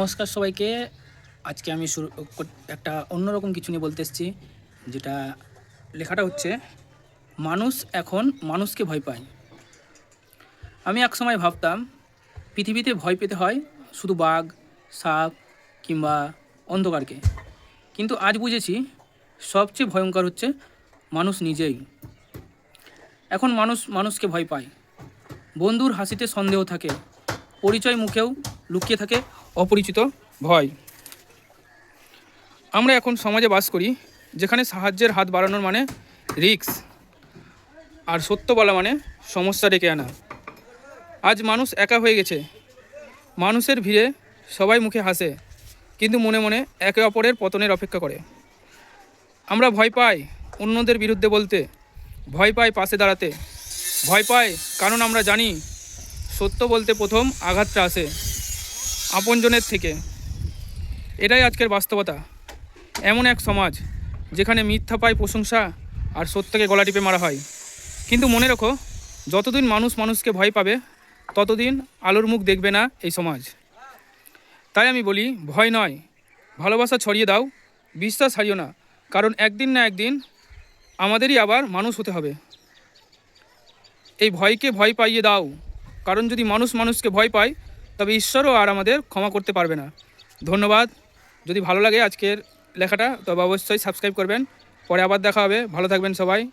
নমস্কার সবাইকে। আজকে আমি শুরু একটা অন্যরকম কিছু নিয়ে বলতে এসেছি, যেটা লেখাটা হচ্ছে, মানুষ এখন মানুষকে ভয় পায়। আমি একসময় ভাবতাম, পৃথিবীতে ভয় পেতে হয় শুধু বাঘ, সাপ কিংবা অন্ধকারকে। কিন্তু আজ বুঝেছি, সবচেয়ে ভয়ঙ্কর হচ্ছে মানুষ নিজেই। এখন মানুষ মানুষকে ভয় পায়। বন্ধুর হাসিতে সন্দেহ থাকে, পরিচয় মুখেও লুকিয়ে থাকে অপরিচিত ভয়। আমরা এখন সমাজে বাস করি, যেখানে সাহায্যের হাত বাড়ানোর মানে রিক্স আর সত্য বলা মানে সমস্যা ডেকে আনা। আজ মানুষ একা হয়ে গেছে। মানুষের ভিড়ে সবাই মুখে হাসে, কিন্তু মনে মনে একে অপরের পতনের অপেক্ষা করে। আমরা ভয় পাই অন্যদের বিরুদ্ধে বলতে, ভয় পাই পাশে দাঁড়াতে। ভয় পাই কারণ আমরা জানি, সত্য বলতে প্রথম আঘাতটা আসে। আপনজনের থেকে। এটাই আজকের বাস্তবতা। এমন এক সমাজ, যেখানে মিথ্যা পায় প্রশংসা আর সত্যকে গলা টিপে মারা হয়। কিন্তু মনে রেখো, যতদিন মানুষ মানুষকে ভয় পাবে, ততদিন আলোর মুখ দেখবে না এই সমাজ। তাই আমি বলি, ভয় নয়। ভালোবাসা ছড়িয়ে দাও, বিশ্বাস হারিও না। কারণ একদিন না একদিন আমাদেরই আবার মানুষ হতে হবে। এই ভয়কে ভয় পাইয়ে দাও। কারণ যদি মানুষ মানুষকে ভয় পায় তবে ঈশ্বরও আর আমাদের ক্ষমা করতে পারবে না। ধন্যবাদ। যদি ভালো লাগে আজকের লেখাটা, তবে অবশ্যই সাবস্ক্রাইব করবেন। পরে আবার দেখা হবে। ভালো থাকবেন সবাই।